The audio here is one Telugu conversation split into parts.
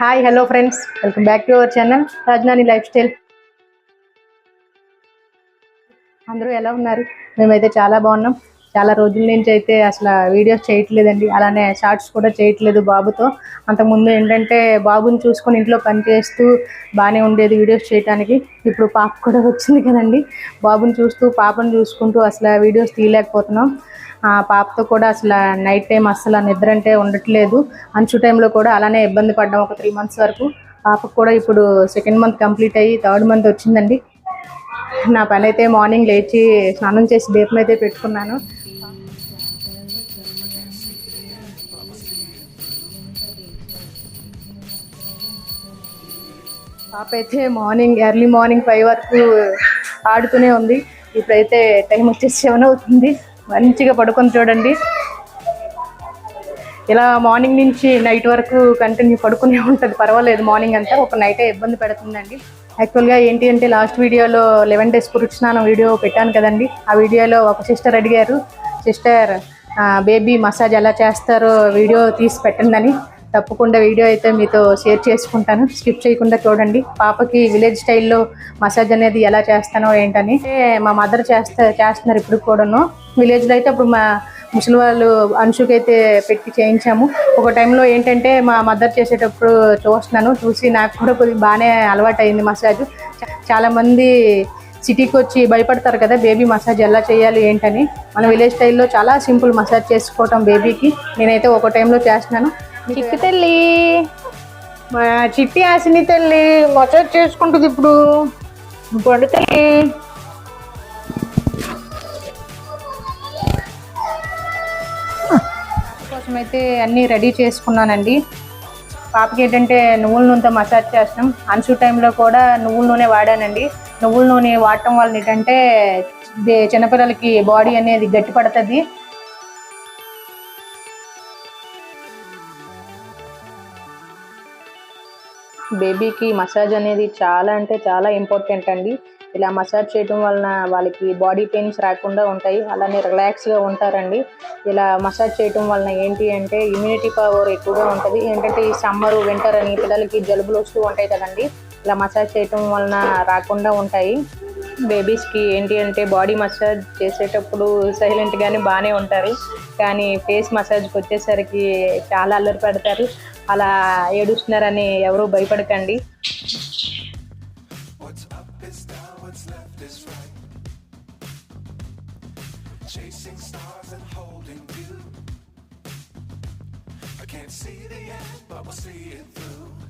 Hi hello friends welcome back to our channel Rajdhani lifestyle అందరూ ఎలా ఉన్నారు? మేమైతే చాలా బాగున్నాం. చాలా రోజుల నుంచి అయితే అసలు వీడియోస్ చేయట్లేదండి. అలానే షార్ట్స్ కూడా చేయట్లేదు బాబుతో. అంతకుముందు ఏంటంటే బాబుని చూసుకొని ఇంట్లో పని చేస్తూ బాగానే ఉండేది వీడియోస్ చేయడానికి ఇప్పుడు పాప కూడా వచ్చింది కదండి. బాబుని చూస్తూ పాపను చూసుకుంటూ అసలు వీడియోస్ తీయలేకపోతున్నాం. ఆ పాపతో కూడా అసలు నైట్ టైం అసలు నిద్ర అంటే ఉండట్లేదు. అంచు టైంలో కూడా అలానే ఇబ్బంది పడ్డాం ఒక త్రీ మంత్స్ వరకు. పాపకు కూడా ఇప్పుడు సెకండ్ మంత్ కంప్లీట్ అయ్యి థర్డ్ మంత్ వచ్చిందండి. నా పని అయితే మార్నింగ్ లేచి స్నానం చేసి దీపం అయితే పెట్టుకున్నాను. పాప అయితే మార్నింగ్ ఎర్లీ మార్నింగ్ ఫైవ్ వరకు ఆడుతూనే ఉంది. ఇప్పుడైతే టైం వచ్చేసి సెవెన్ అవుతుంది. మంచిగా పడుకొని చూడండి. ఇలా మార్నింగ్ నుంచి నైట్ వరకు కంటిన్యూ పడుకునే ఉంటుంది. పర్వాలేదు మార్నింగ్ అంతా ఒక నైటే ఇబ్బంది పెడుతుందండి. యాక్చువల్గా ఏంటి అంటే లాస్ట్ వీడియోలో లెవెన్ డేస్ పురుష స్నానం వీడియో పెట్టాను కదండి. ఆ వీడియోలో ఒక సిస్టర్ అడిగారు సిస్టర్ బేబీ మసాజ్ ఎలా చేస్తారో వీడియో తీసి పెట్టండి తప్పకుండా వీడియో అయితే మీతో షేర్ చేసుకుంటాను. స్కిప్ చేయకుండా చూడండి. పాపకి విలేజ్ స్టైల్లో మసాజ్ అనేది ఎలా చేస్తానో ఏంటని. మా మదర్ చేస్తా చేస్తున్నారు ఇప్పుడు కూడాను. విలేజ్లో అయితే అప్పుడు మా ముసలి వాళ్ళు అంశుకి అయితే పెట్టి చేయించాము. ఒక టైంలో ఏంటంటే మా మదర్ చేసేటప్పుడు చూస్తున్నాను. చూసి నాకు కూడా కొద్దిగా బాగానే అలవాటు అయింది మసాజ్ చాలామంది సిటీకి వచ్చి భయపడతారు కదా బేబీ మసాజ్ ఎలా చేయాలి ఏంటని. మన విలేజ్ స్టైల్లో చాలా సింపుల్ మసాజ్ చేసుకోవటం బేబీకి. నేనైతే ఒక టైంలో చేస్తున్నాను. చిట్టి తల్లి. మా చిట్టి ఆశని తల్లి మసాజ్ చేసుకుంటుంది ఇప్పుడు. పండు తల్లి. అయితే అన్నీ రెడీ చేసుకున్నానండి. పాపకి ఏంటంటే నువ్వుల నూనెతో మసాజ్ చేస్తాం అన్సు టైంలో కూడా నువ్వుల నూనె వాడానండి. నువ్వుల నూనె వాడటం వల్ల ఏంటంటే చిన్నపిల్లలకి బాడీ అనేది గట్టి పడుతుంది బేబీకి మసాజ్ అనేది చాలా అంటే చాలా ఇంపార్టెంట్ అండి. ఇలా మసాజ్ చేయడం వలన వాళ్ళకి బాడీ పెయిన్స్ రాకుండా ఉంటాయి. అలానే రిలాక్స్గా ఉంటారండి. ఇలా మసాజ్ చేయడం వలన ఏంటి అంటే ఇమ్యూనిటీ పవర్ ఎక్కువగా ఉంటుంది. ఏంటంటే ఈ సమ్మర్ వింటర్ అని పిల్లలకి జలుబులు వస్తూ ఉంటాయి కదండి. ఇలా మసాజ్ చేయటం వలన రాకుండా ఉంటాయి. బేబీస్కి ఏంటి అంటే బాడీ మసాజ్ చేసేటప్పుడు సైలెంట్గానే బాగానే ఉంటారు. కానీ ఫేస్ మసాజ్కి వచ్చేసరికి చాలా అల్లరి పెడతారు. అలా ఏడుస్తున్నారని ఎవరు భయపడకండి can't see the end, but we'll see it through.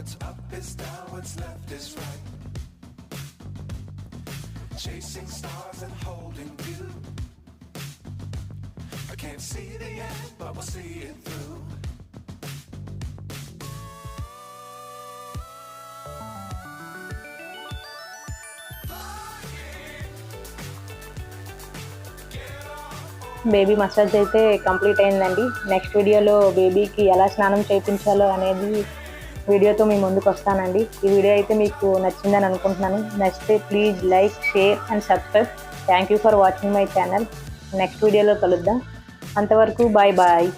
What's up is down, what's left is right. Chasing stars and holding you. I can't see the end, but we'll see it through. Baby massage అయితే కంప్లీట్ అయిందండి నెక్స్ట్ వీడియోలో బేబీకి ఎలా స్నానం చేయించాలో అనేది వీడియోతో మీ ముందుకు వస్తానండి. ఈ వీడియో అయితే మీకు నచ్చిందని అనుకుంటున్నాను. నచ్చితే please like share and subscribe. Thank you for watching my channel next వీడియోలో కలుద్దాం. అంతవరకు బాయ్ బాయ్